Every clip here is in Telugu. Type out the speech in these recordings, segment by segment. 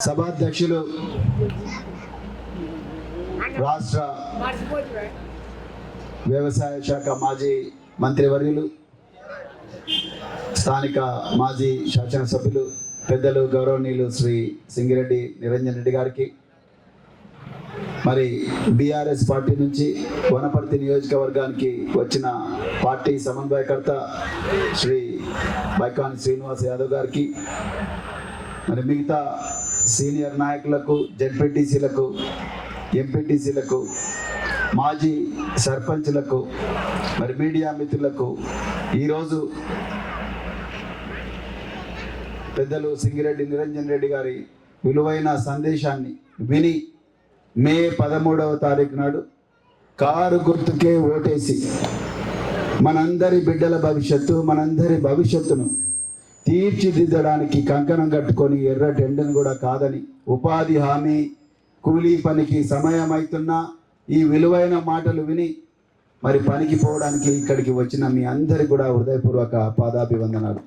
సభాధ్యక్షులు రాష్ట్ర వ్యవసాయ శాఖ మాజీ మంత్రివర్యులు స్థానిక మాజీ శాసనసభ్యులు పెద్దలు గౌరవనీయులు శ్రీ సింగిరెడ్డి నిరంజన్ రెడ్డి గారికి మరి బీఆర్ఎస్ పార్టీ నుంచి వనపర్తి నియోజకవర్గానికి వచ్చిన పార్టీ సమన్వయకర్త శ్రీ బైకాన్ శ్రీనివాస్ యాదవ్ గారికి మరి మిగతా సీనియర్ నాయకులకు జడ్పీటీసీలకు ఎంపీటీసీలకు మాజీ సర్పంచ్లకు మరి మీడియా మిత్రులకు ఈరోజు పెద్దలు సింగిరెడ్డి నిరంజన్ రెడ్డి గారి విలువైన సందేశాన్ని విని మే పదమూడవ తారీఖు నాడు కారు గుర్తుకే ఓటేసి మనందరి బిడ్డల భవిష్యత్తు మనందరి భవిష్యత్తును తీర్చిదిద్దడానికి కంకణం కట్టుకొని ఎర్ర ఎండను కూడా కాదని ఉపాధి హామీ కూలీ పనికి సమయం అవుతున్నా ఈ విలువైన మాటలు విని మరి పనికి పోవడానికి ఇక్కడికి వచ్చిన మీ అందరికి కూడా హృదయపూర్వక పాదాభివందనాలు.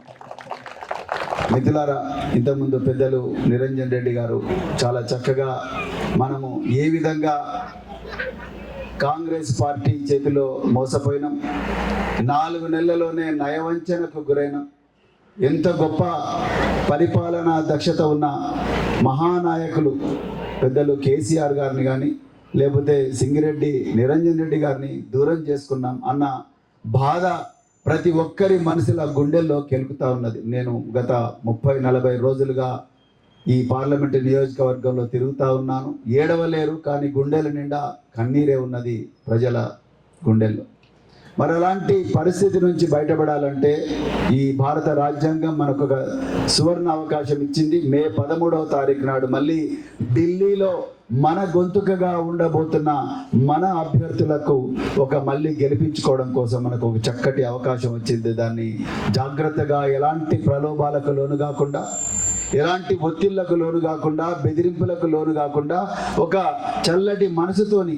మిథులారా ఇంతకుముందు పెద్దలు నిరంజన్ రెడ్డి గారు చాలా చక్కగా మనము ఏ విధంగా కాంగ్రెస్ పార్టీ చేతిలో మోసపోయినాం నాలుగు నెలల్లోనే నయవంచనకు గురైనాం. ఎంత గొప్ప పరిపాలనా దక్షత ఉన్న మహానాయకులు పెద్దలు కేసీఆర్ గారిని కానీ లేకపోతే సింగిరెడ్డి నిరంజన్ రెడ్డి గారిని దూరం చేసుకున్నాం అన్న బాధ ప్రతి ఒక్కరి మనసుల గుండెల్లో కెలుకుతా ఉన్నది. నేను గత ముప్పై నలభై రోజులుగా ఈ పార్లమెంటు నియోజకవర్గంలో తిరుగుతూ ఉన్నాను. ఏడవలేరు కానీ గుండెల నిండా కన్నీరే ఉన్నది ప్రజల గుండెల్లో. మరి అలాంటి పరిస్థితి నుంచి బయటపడాలంటే ఈ భారత రాజ్యాంగం మనకు ఒక సువర్ణ అవకాశం ఇచ్చింది. మే పదమూడవ తారీఖు నాడు మళ్ళీ ఢిల్లీలో మన గొంతుకగా ఉండబోతున్న మన అభ్యర్థులకు ఒక మళ్ళీ గెలిపించుకోవడం కోసం మనకు ఒక చక్కటి అవకాశం వచ్చింది. దాన్ని జాగ్రత్తగా ఎలాంటి ప్రలోభాలకు లోను కాకుండా ఎలాంటి ఒత్తిళ్ళకు లోను కాకుండా బెదిరింపులకు లోను కాకుండా ఒక చల్లటి మనసుతోని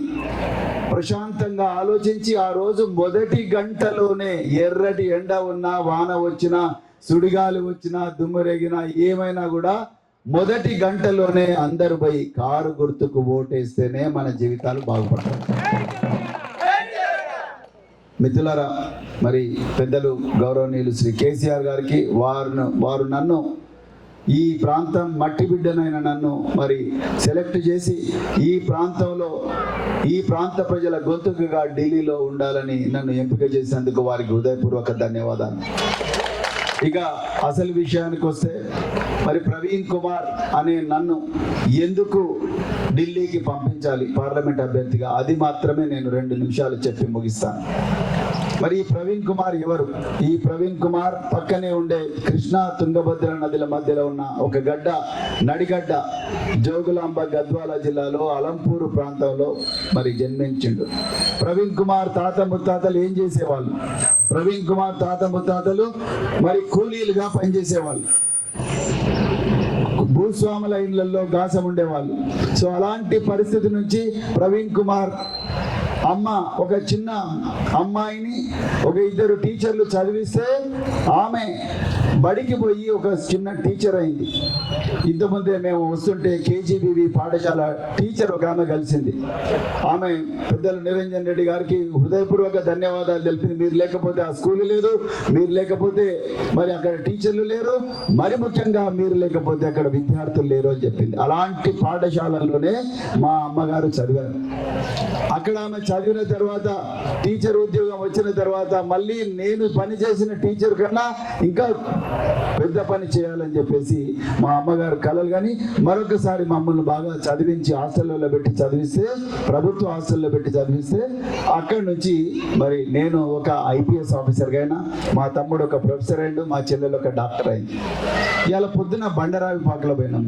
ప్రశాంతంగా ఆలోచించి ఆ రోజు మొదటి గంటలోనే ఎర్రటి ఎండ ఉన్నా వాన వచ్చినా సుడిగాలి వచ్చినా దుమ్మురేగినా ఏమైనా కూడా మొదటి గంటలోనే అందరు పోయి కారు గుర్తుకు ఓటేస్తేనే మన జీవితాలు బాగుపడతాయి. మిత్రులారా మరి పెద్దలు గౌరవనీయులు శ్రీ కేసీఆర్ గారికి వారు వారు నన్ను ఈ ప్రాంతం మట్టి బిడ్డనైన నన్ను మరి సెలెక్ట్ చేసి ఈ ప్రాంతంలో ఈ ప్రాంత ప్రజల గొంతుకగా ఢిల్లీలో ఉండాలని నన్ను ఎంపిక చేసినందుకు వారికి హృదయపూర్వక ధన్యవాదాలు. ఇక అసలు విషయానికి వస్తే మరి ప్రవీణ్ కుమార్ అనే నన్ను ఎందుకు ఢిల్లీకి పంపించాలి? పార్లమెంట్ అభ్యర్థిగా అది మాత్రమే నేను రెండు నిమిషాలు చెప్పి ముగిస్తాను. మరి ఈ ప్రవీణ్ కుమార్ ఎవరు? ఈ ప్రవీణ్ కుమార్ పక్కనే ఉండే కృష్ణా తుంగభద్ర నదుల మధ్యలో ఉన్న ఒక గడ్డ నడిగడ్డ జోగులాంబ గద్వాల జిల్లాలో అలంపూరు ప్రాంతంలో మరి జన్మించిండు. ప్రవీణ్ కుమార్ తాత ముత్తాతలు ఏం చేసేవాళ్ళు? ప్రవీణ్ కుమార్ తాత ముత్తాతలు మరి కూలీలుగా పనిచేసేవాళ్ళు. భూస్వాముల ఇళ్ళలో గాసం ఉండేవాళ్ళు. సో అలాంటి పరిస్థితి నుంచి ప్రవీణ్ కుమార్ అమ్మ ఒక చిన్న అమ్మాయిని ఒక ఇద్దరు టీచర్లు చదివిస్తే ఆమె బడికి పోయి ఒక చిన్న టీచర్ అయింది. ఇంతకుముందే మేము వస్తుంటే కేజీబీవి పాఠశాల టీచర్ ఒక ఆమె కలిసింది. ఆమె పెద్దలు నిరంజన్ రెడ్డి గారికి హృదయపూర్వక ధన్యవాదాలు తెలిపింది. మీరు లేకపోతే ఆ స్కూల్ లేదు మీరు లేకపోతే మరి అక్కడ టీచర్లు లేరు మరి ముఖ్యంగా మీరు లేకపోతే అక్కడ విద్యార్థులు లేరు అని చెప్పింది. అలాంటి పాఠశాలలోనే మా అమ్మగారు చదివారు. అక్కడ ఆమె చదివిన తర్వాత టీచర్ ఉద్యోగం వచ్చిన తర్వాత మళ్ళీ నేను పని చేసిన టీచర్ కన్నా ఇంకా పెద్ద పని చేయాలని చెప్పేసి మా అమ్మగారు కలలు కానీ మరొకసారి మమ్మల్ని బాగా చదివించి హాస్టల్లో పెట్టి చదివిస్తే ప్రభుత్వ హాస్టల్లో పెట్టి చదివిస్తే అక్కడి నుంచి మరి నేను ఒక ఐపీఎస్ ఆఫీసర్గా అయినా మా తమ్ముడు ఒక ప్రొఫెసర్ అయ్యాడు మా చెల్లెలు ఒక డాక్టర్ అయింది. ఇవాళ పొద్దున బండరావి పాకలో పోయినాం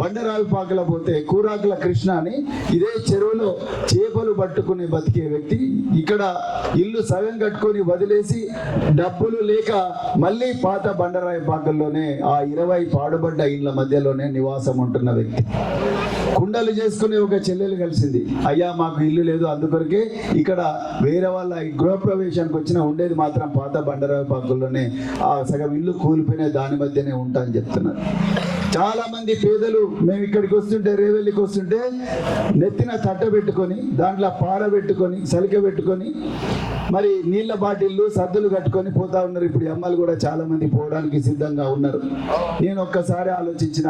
బండరావి పాకలో పోతే కూరాకుల కృష్ణ అని ఇదే చెరువులో చేపలు పట్టుకుని కట్టుకొని బతికే వ్యక్తి ఇక్కడ ఇల్లు సగం కట్టుకొని వదిలేసి డబ్బులు లేక మళ్ళీ పాత బండరాయి పాకల్లోనే ఆ ఇరవై పాడుబడ్డ ఇళ్ళ మధ్యలోనే నివాసం ఉంటున్న వ్యక్తి. కుండలు చేసుకునే ఒక చెల్లెలు కలిసింది. అయ్యా మాకు ఇల్లు లేదు అందుకొరకే ఇక్కడ వేరే వాళ్ళ ఈ గృహప్రవేశానికి వచ్చిన ఉండేది మాత్రం పాత బండరాయి పాకుల్లోనే. ఆ సగం ఇల్లు కూలిపోయిన దాని మధ్యనే ఉంటా అని చెప్తున్నారు. చాలా మంది పేదలు మేము ఇక్కడికి వస్తుంటే రేవెల్లికి వస్తుంటే నెత్తిన తట్ట పెట్టుకొని దాంట్లో పార పెట్టుకొని సలిక పెట్టుకొని మరి నీళ్ళ బాటిళ్ళు సద్దులు కట్టుకొని పోతా ఉన్నారు. ఇప్పుడు ఈ అమ్మాయిలు కూడా చాలా మంది పోవడానికి సిద్ధంగా ఉన్నారు. నేను ఒక్కసారి ఆలోచించిన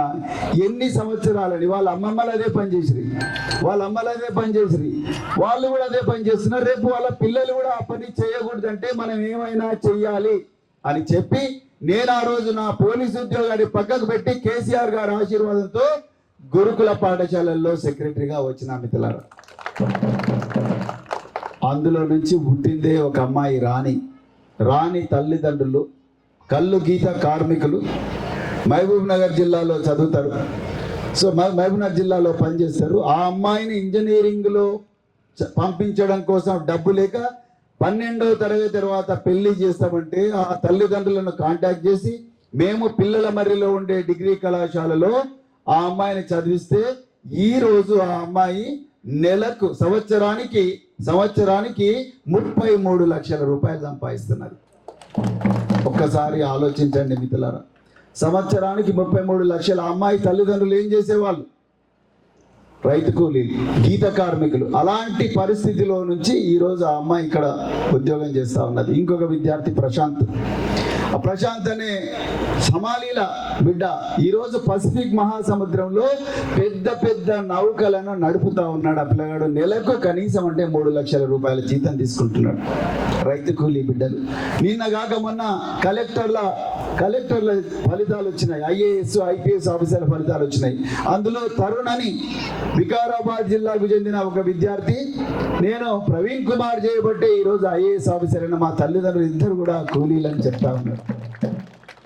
ఎన్ని సంవత్సరాలని వాళ్ళ అమ్మమ్మలు అదే పనిచేసిరి వాళ్ళ అమ్మలు అదే పని చేసిరి. వాళ్ళు కూడా అదే పని చేస్తున్నారు. రేపు వాళ్ళ పిల్లలు కూడా ఆ పని చేయకూడదంటే మనం ఏమైనా చెయ్యాలి అని చెప్పి నేను ఆ రోజు నా పోలీసు ఉద్యోగాన్ని పక్కకు పెట్టి కేసీఆర్ గారి ఆశీర్వాదంతో గురుకుల పాఠశాలల్లో సెక్రటరీగా వచ్చిన మిత్రులారా. అందులో నుంచి పుట్టిందే ఒక అమ్మాయి రాణి. రాణి తల్లిదండ్రులు కళ్ళు గీత కార్మికులు. మహబూబ్ నగర్ జిల్లాలో చదువుతారు. సో మహ- మహబూబ్ నగర్ జిల్లాలో పనిచేస్తారు. ఆ అమ్మాయిని ఇంజనీరింగ్లో చ- పంపించడం కోసం డబ్బు లేక పన్నెండవ తరగతి తర్వాత పెళ్ళి చేస్తామంటే ఆ తల్లిదండ్రులను కాంటాక్ట్ చేసి మేము పిల్లల మర్రిలో ఉండే డిగ్రీ కళాశాలలో ఆ అమ్మాయిని చదివిస్తే ఈ రోజు ఆ అమ్మాయి నెలకు సంవత్సరానికి సంవత్సరానికి ముప్పై మూడు లక్షల రూపాయలు సంపాదిస్తున్నారు. ఒక్కసారి ఆలోచించండి మిత్రులారా. సంవత్సరానికి ముప్పై మూడు లక్షల అమ్మాయి తల్లిదండ్రులు ఏం చేసేవాళ్ళు? రైతు కూలీలు గీత కార్మికులు. అలాంటి పరిస్థితిలో నుంచి ఈరోజు ఆ అమ్మాయి ఇక్కడ ఉద్యోగం చేస్తా ఉన్నది. ఇంకొక విద్యార్థి ప్రశాంత్. ప్రశాంత్ అనే సమాలీల బిడ్డ. ఈరోజు పసిఫిక్ మహాసముద్రంలో పెద్ద పెద్ద నౌకలను నడుపుతా ఉన్నాడు ఆ పిల్లగాడు. నెలకు కనీసం అంటే మూడు లక్షల రూపాయల జీతం తీసుకుంటున్నాడు. రైతు కూలీ బిడ్డలు. నిన్న కాక మొన్న కలెక్టర్ల కలెక్టర్ల ఫలితాలు వచ్చినాయి. ఐఏఎస్ ఐపీఎస్ ఆఫీసర్ల ఫలితాలు వచ్చినాయి. అందులో తరుణ్ అని వికారాబాద్ జిల్లాకు చెందిన ఒక విద్యార్థి నేను ప్రవీణ్ కుమార్ చేయబట్టే ఈరోజు ఐఏఎస్ ఆఫీసర్ అయిన మా తల్లిదండ్రులు ఇద్దరు కూడా కూలీలని చెప్తా ఉన్నారు.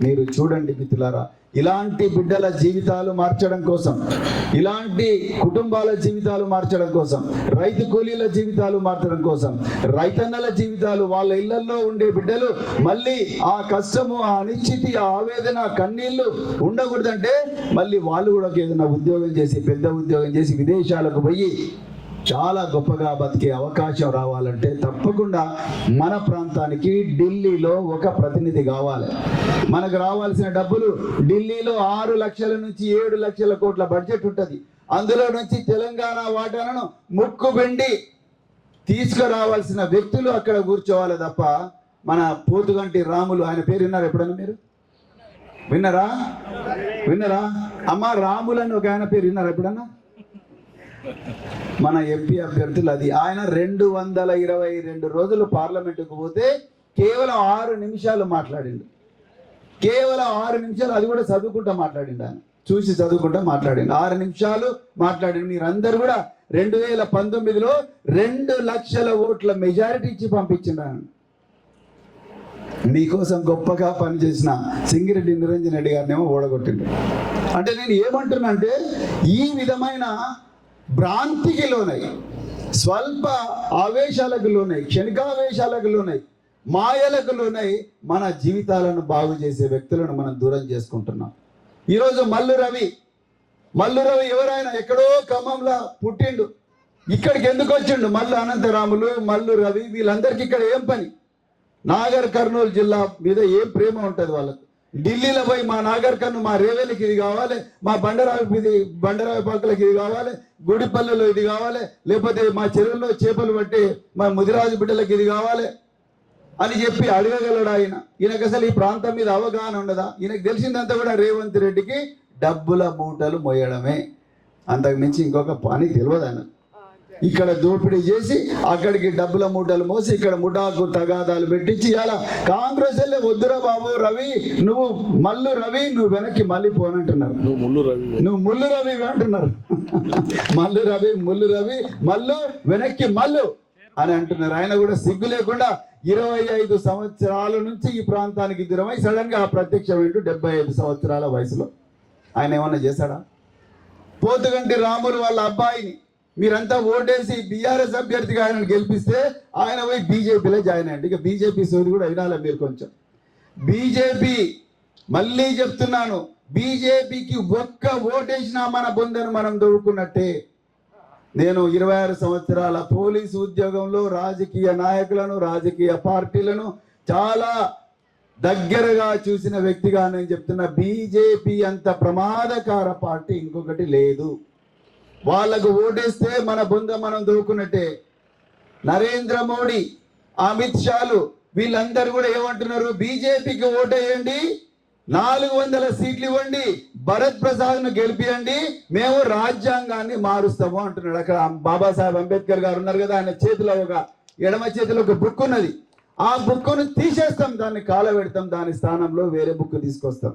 మీరు చూడండి మిత్రులారా ఇలాంటి బిడ్డల జీవితాలు మార్చడం కోసం ఇలాంటి కుటుంబాల జీవితాలు మార్చడం కోసం రైతు కూలీల జీవితాలు మార్చడం కోసం రైతన్నల జీవితాలు వాళ్ళ ఇళ్ళలో ఉండే బిడ్డలు మళ్ళీ ఆ కష్టము ఆ అనిశ్చితి ఆ ఆవేదన కన్నీళ్ళు ఉండకూడదంటే మళ్ళీ వాళ్ళు కూడా ఒక ఏదైనా ఉద్యోగం చేసి పెద్ద ఉద్యోగం చేసి విదేశాలకు పోయి చాలా గొప్పగా బతికే అవకాశం రావాలంటే తప్పకుండా మన ప్రాంతానికి ఢిల్లీలో ఒక ప్రతినిధి కావాలి. మనకు రావాల్సిన డబ్బులు ఢిల్లీలో ఆరు లక్షల నుంచి ఏడు లక్షల కోట్ల బడ్జెట్ ఉంటుంది. అందులో నుంచి తెలంగాణ వాటాలను ముక్కు పిండి తీసుకురావాల్సిన వ్యక్తులు అక్కడ కూర్చోవాలి తప్ప మన పోతుగంటి రాములు ఆయన పేరు విన్నారు ఎప్పుడన్నా మీరు? విన్నారా? విన్నారా? అమ్మ రాములని ఒక ఆయన పేరు విన్నారా ఎప్పుడన్నా? మన ఎంపీ అభ్యర్థులు అది. ఆయన రెండు వందల ఇరవై రెండు రోజులు పార్లమెంటుకు పోతే కేవలం ఆరు నిమిషాలు మాట్లాడిండు. కేవలం ఆరు నిమిషాలు అది కూడా చదువుకుంటా మాట్లాడిండు ఆయన. చూసి చదువుకుంటా మాట్లాడిండు. ఆరు నిమిషాలు మాట్లాడిండు. మీరందరూ కూడా రెండు వేల పంతొమ్మిదిలో రెండు లక్షల ఓట్ల మెజారిటీ ఇచ్చి పంపించిండు ఆయన. మీకోసం గొప్పగా పనిచేసిన సింగిరెడ్డి నిరంజన్ రెడ్డి గారిని ఏమో ఓడగొట్టిండు. అంటే నేను ఏమంటున్నా అంటే ఈ విధమైన భ్రాంతికి లోనై స్వల్ప ఆవేశాలకు లోనై క్షణికావేశాలకు లోనై మాయలకు లోనై మన జీవితాలను బాగు చేసే వ్యక్తులను మనం దూరం చేసుకుంటున్నాం. ఈరోజు మల్లు రవి మల్లు రవి ఎవరైనా ఎక్కడో ఖమ్మంలో పుట్టిండు ఇక్కడికి ఎందుకు వచ్చిండు? మల్లు అనంతరాములు మల్లు రవి వీళ్ళందరికీ ఇక్కడ ఏం పని? నాగర్ కర్నూలు జిల్లా మీద ఏం ప్రేమ ఉంటుంది వాళ్ళకు? ఢిల్లీలో పోయి మా నాగర్ కన్ను మా రేవేలికి ఇది కావాలి మా బండరావి ఇది బండరావి పాకలకి ఇది కావాలి గుడిపల్లెలో ఇది కావాలి లేకపోతే మా చెరువుల్లో చేపలు పట్టి మా ముదిరాజు బిడ్డలకి ఇది కావాలి అని చెప్పి అడగగలడు ఆయన. ఈయనకు అసలు ఈ ప్రాంతం మీద అవగాహన ఉండదా? ఈయనకు తెలిసిందంతా కూడా రేవంత్ రెడ్డికి డబ్బుల మూటలు మోయడమే. అంతకు మించి ఇంకొక పని తెలియదు ఆయన. ఇక్కడ దోపిడీ చేసి అక్కడికి డబ్బుల మూటలు మోసి ఇక్కడ ముఠాకు తగాదాలు పెట్టించి ఇలా కాంగ్రెస్ వెళ్ళే వద్దురా బాబు రవి నువ్వు మల్లు రవి నువ్వు వెనక్కి మళ్ళీ పోనంటున్నారు. నువ్వు ముళ్ళు రవి నువ్వు ముల్లు రవి అంటున్నారు. మల్లు రవి ముల్లు రవి మల్లు వెనక్కి మల్లు అని అంటున్నారు. ఆయన కూడా సిగ్గు లేకుండా ఇరవై ఐదు సంవత్సరాల నుంచి ఈ ప్రాంతానికి దూరమై సడన్గా ప్రత్యక్షమైంటూ డెబ్బై ఐదు సంవత్సరాల వయసులో. ఆయన ఏమన్నా చేశాడా? పోతుగంటి రాములు వాళ్ళ అబ్బాయిని మీరంతా ఓటేసి బీఆర్ఎస్ అభ్యర్థిగా ఆయన గెలిపిస్తే ఆయన పోయి బీజేపీలో జాయిన్ అయ్యండి. ఇక బీజేపీ సోది కూడా అయినాలే మీరు కొంచెం. బీజేపీ మళ్ళీ చెప్తున్నాను బీజేపీకి ఒక్క ఓటేసినా మన బొందను మనం దొరుకున్నట్టే. నేను ఇరవై ఆరు సంవత్సరాల పోలీసు ఉద్యోగంలో రాజకీయ నాయకులను రాజకీయ పార్టీలను చాలా దగ్గరగా చూసిన వ్యక్తిగా నేను చెప్తున్నా. బీజేపీ అంత ప్రమాదకార పార్టీ ఇంకొకటి లేదు. వాళ్ళకు ఓటేస్తే మన బొంద మనం దూకున్నట్టే. నరేంద్ర మోడీ అమిత్ షాలు వీళ్ళందరూ కూడా ఏమంటున్నారు? బీజేపీకి ఓటేయండి నాలుగు వందల సీట్లు ఇవ్వండి భరత్ ప్రసాద్ను గెలిపియండి మేము రాజ్యాంగాన్ని మారుస్తాము అంటున్నాడు. అక్కడ బాబాసాహెబ్ అంబేద్కర్ గారు ఉన్నారు కదా ఆయన చేతిలో ఒక ఎడమ చేతిలో ఒక బుక్ ఉన్నది. ఆ బుక్ను తీసేస్తాం దాన్ని కాల పెడతాం దాని స్థానంలో వేరే బుక్ తీసుకొస్తాం.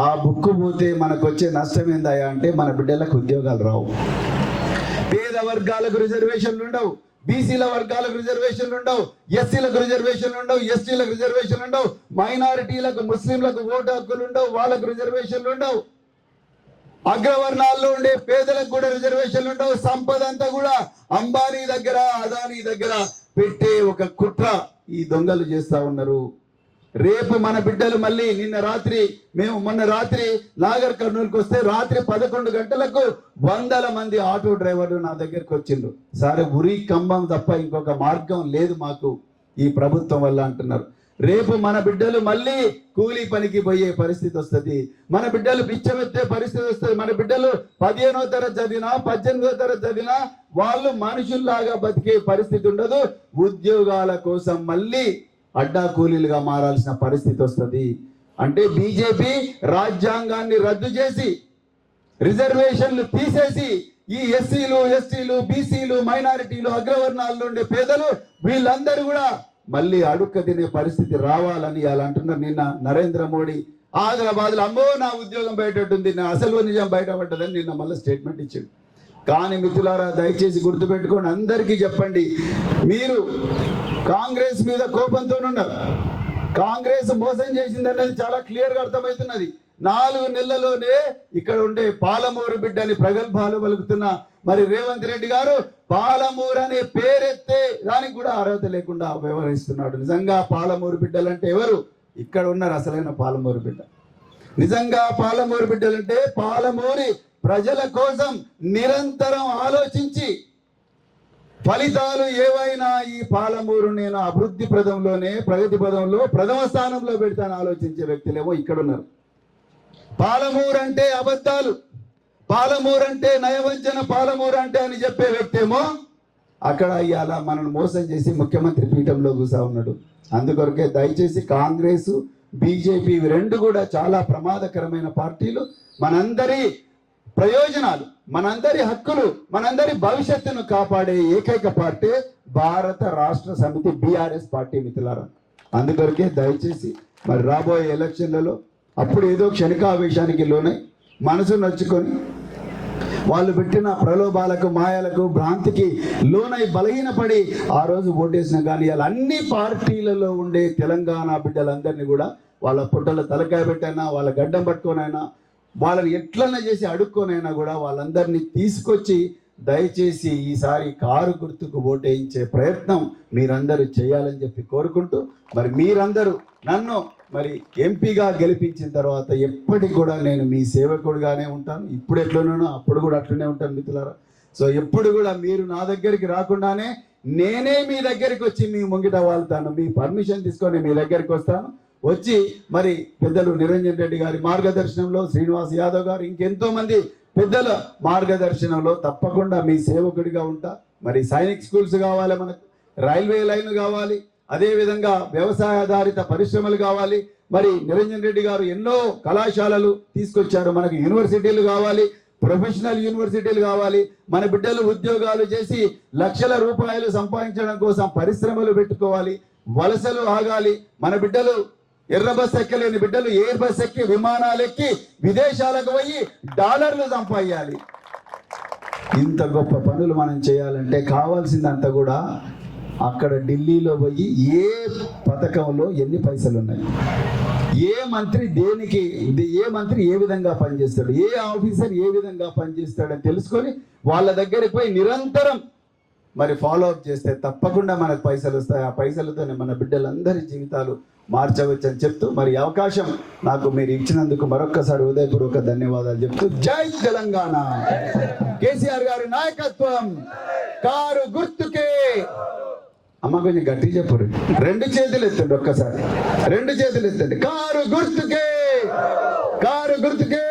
ఆ బుక్ పోతే మనకు వచ్చే నష్టం ఏందయ్యా అంటే మన బిడ్డలకు ఉద్యోగాలు రావు. పేద వర్గాలకు రిజర్వేషన్లు ఉండవు. బీసీల వర్గాలకు రిజర్వేషన్లు ఉండవు. ఎస్సీలకు రిజర్వేషన్లు ఉండవు. ఎస్టీలకు రిజర్వేషన్లు ఉండవు. మైనారిటీలకు ముస్లింలకు ఓటు హక్కులు ఉండవు. వాళ్ళకు రిజర్వేషన్లు ఉండవు. అగ్రవర్ణాల్లో ఉండే పేదలకు కూడా రిజర్వేషన్లు ఉండవు. సంపద అంతా కూడా అంబానీ దగ్గర అదానీ దగ్గర పెట్టే ఒక కుట్ర ఈ దొంగలు చేస్తా ఉన్నారు. రేపు మన బిడ్డలు మళ్ళీ నిన్న రాత్రి మేము మొన్న రాత్రి నాగర్ కర్నూలుకి వస్తే రాత్రి పదకొండు గంటలకు వందల మంది ఆటో డ్రైవర్లు నా దగ్గరికి వచ్చిండ్రు. సరే ఉరి కంబం తప్ప ఇంకొక మార్గం లేదు మాకు ఈ ప్రభుత్వం వల్ల అంటున్నారు. రేపు మన బిడ్డలు మళ్ళీ కూలీ పనికి పోయే పరిస్థితి వస్తుంది. మన బిడ్డలు పిచ్చమెత్తే పరిస్థితి వస్తుంది. మన బిడ్డలు పదిహేనో తరగతి చదివినా పద్దెనిమిదో తరగతి చదివినా వాళ్ళు మనుషుల్లాగా బతికే పరిస్థితి ఉండదు. ఉద్యోగాల కోసం మళ్ళీ అడ్డా కూలీలుగా మారాల్సిన పరిస్థితి వస్తుంది. అంటే బీజేపీ రాజ్యాంగాన్ని రద్దు చేసి రిజర్వేషన్లు తీసేసి ఈ ఎస్సీలు ఎస్టీలు బీసీలు మైనారిటీలు అగ్రవర్ణాల్లో ఉండే పేదలు వీళ్ళందరూ కూడా మళ్ళీ అడుక్క తినే పరిస్థితి రావాలని అలా అంటున్నారు నిన్న నరేంద్ర మోడీ. ఆదిలాబాద్లో అమ్మో నా ఉద్యోగం బయటట్టుంది నా అసలు నిజం బయటపడ్డదని నిన్న మళ్ళీ స్టేట్మెంట్ ఇచ్చాడు. కానీ మిత్రులారా దయచేసి గుర్తుపెట్టుకొని అందరికీ చెప్పండి మీరు కాంగ్రెస్ మీద కోపంతో ఉన్నారు కాంగ్రెస్ మోసం చేసింది అనేది చాలా క్లియర్గా అర్థమవుతున్నది. నాలుగు నెలల్లోనే ఇక్కడ ఉండే పాలమూరు బిడ్డని ప్రగల్భాలు పలుకుతున్న మరి రేవంత్ రెడ్డి గారు పాలమూరు అనే పేరెత్తే దానికి కూడా అర్హత లేకుండా వ్యవహరిస్తున్నాడు. నిజంగా పాలమూరు బిడ్డలంటే ఎవరు? ఇక్కడ ఉన్నారు అసలైన పాలమూరు బిడ్డ. నిజంగా పాలమూరు బిడ్డలంటే పాలమూరి ప్రజల కోసం నిరంతరం ఆలోచించి ఫలితాలు ఏవైనా ఈ పాలమూరు నేను అభివృద్ధి పదంలోనే ప్రగతి పదంలో ప్రథమ స్థానంలో పెడతాను ఆలోచించే వ్యక్తులేమో ఇక్కడ ఉన్నారు. పాలమూరు అంటే అబద్ధాలు. పాలమూరు అంటే నయవంచన పాలమూరు అంటే అని చెప్పే వ్యక్తి ఏమో అక్కడ ఇవాళ మనల్ని మోసం చేసి ముఖ్యమంత్రి పీఠంలో కూసా ఉన్నాడు. అందుకొరకే దయచేసి కాంగ్రెస్ బీజేపీ రెండు కూడా చాలా ప్రమాదకరమైన పార్టీలు. మనందరి ప్రయోజనాలు. మనందరి హక్కులు మనందరి భవిష్యత్తును కాపాడే ఏకైక పార్టీ భారత రాష్ట్ర సమితి బీఆర్ఎస్ పార్టీ మిత్రులారా. అందుకొరకే దయచేసి మరి రాబోయే ఎలక్షన్లలో అప్పుడు ఏదో క్షణికావేశానికి లోనై మనసు నచ్చుకొని వాళ్ళు పెట్టిన ప్రలోభాలకు మాయలకు భ్రాంతికి లోనై బలహీనపడి ఆ రోజు ఓటేసిన కానీ వాళ్ళ అన్ని పార్టీలలో ఉండే తెలంగాణ బిడ్డలందరినీ కూడా వాళ్ళ పుట్టల తలకాయ పెట్టైనా వాళ్ళ గడ్డం పట్టుకొనైనా వాళ్ళని ఎట్లన్నా చేసి అడుక్కొనైనా కూడా వాళ్ళందరినీ తీసుకొచ్చి దయచేసి ఈసారి కారు గుర్తుకు ఓటేయించే ప్రయత్నం మీరందరూ చేయాలని చెప్పి కోరుకుంటూ మరి మీరందరూ నన్ను మరి ఎంపీగా గెలిపించిన తర్వాత ఎప్పటికి కూడా నేను మీ సేవకుడుగానే ఉంటాను. ఇప్పుడు ఎట్లనో అప్పుడు కూడా అట్లనే ఉంటాను మిత్రులారా. సో ఎప్పుడు కూడా మీరు నా దగ్గరికి రాకుండానే నేనే మీ దగ్గరికి వచ్చి మీ ముంగిట వాళ్తాను. మీ పర్మిషన్ తీసుకొని మీ దగ్గరికి వస్తాను. వచ్చి మరి పెద్దలు నిరంజన్ రెడ్డి గారి మార్గదర్శనంలో శ్రీనివాస్ యాదవ్ గారు ఇంకెంతో మంది పెద్దల మార్గదర్శనంలో తప్పకుండా మీ సేవకుడిగా ఉంటా. మరి సైనిక్ స్కూల్స్ కావాలి మనకు రైల్వే లైన్ కావాలి అదేవిధంగా వ్యవసాయ ఆధారిత పరిశ్రమలు కావాలి. మరి నిరంజన్ రెడ్డి గారు ఎన్నో కళాశాలలు తీసుకొచ్చారు. మనకు యూనివర్సిటీలు కావాలి ప్రొఫెషనల్ యూనివర్సిటీలు కావాలి. మన బిడ్డలు ఉద్యోగాలు చేసి లక్షల రూపాయలు సంపాదించడం కోసం పరిశ్రమలు పెట్టుకోవాలి. వలసలు ఆగాలి. మన బిడ్డలు ఎర్ర బస్ ఎక్కలేని బిడ్డలు ఎయిర్ బస్ ఎక్కి విమానాలు ఎక్కి విదేశాలకు పోయి డాలర్లు సంపాదించాలి. ఇంత గొప్ప పనులు మనం చేయాలంటే కావాల్సిందంతా కూడా అక్కడ ఢిల్లీలో పోయి ఏ పథకంలో ఎన్ని పైసలు ఉన్నాయి? ఏ మంత్రి దేనికి ఏ మంత్రి ఏ విధంగా పనిచేస్తాడు? ఏ ఆఫీసర్ ఏ విధంగా పనిచేస్తాడని తెలుసుకొని వాళ్ళ దగ్గరికి పోయి నిరంతరం మరి ఫాలో అప్ చేస్తే తప్పకుండా మనకు పైసలు వస్తాయి. ఆ పైసలతోనే మన బిడ్డలందరి జీవితాలు మార్చవచ్చు అని చెప్తూ మరి అవకాశం నాకు మీరు ఇచ్చినందుకు మరొక్కసారి హృదయపూర్వక ధన్యవాదాలు చెప్తూ జై తెలంగాణ. కేసీఆర్ గారి నాయకత్వం. కారు గుర్తుకే. అమ్మ కొంచెం గట్టి చెప్పురు రెండు చేతులు ఎత్తండి ఒక్కసారి. రెండు చేతులు ఎత్తండి కారు గుర్తుకే. కారు గుర్తుకే.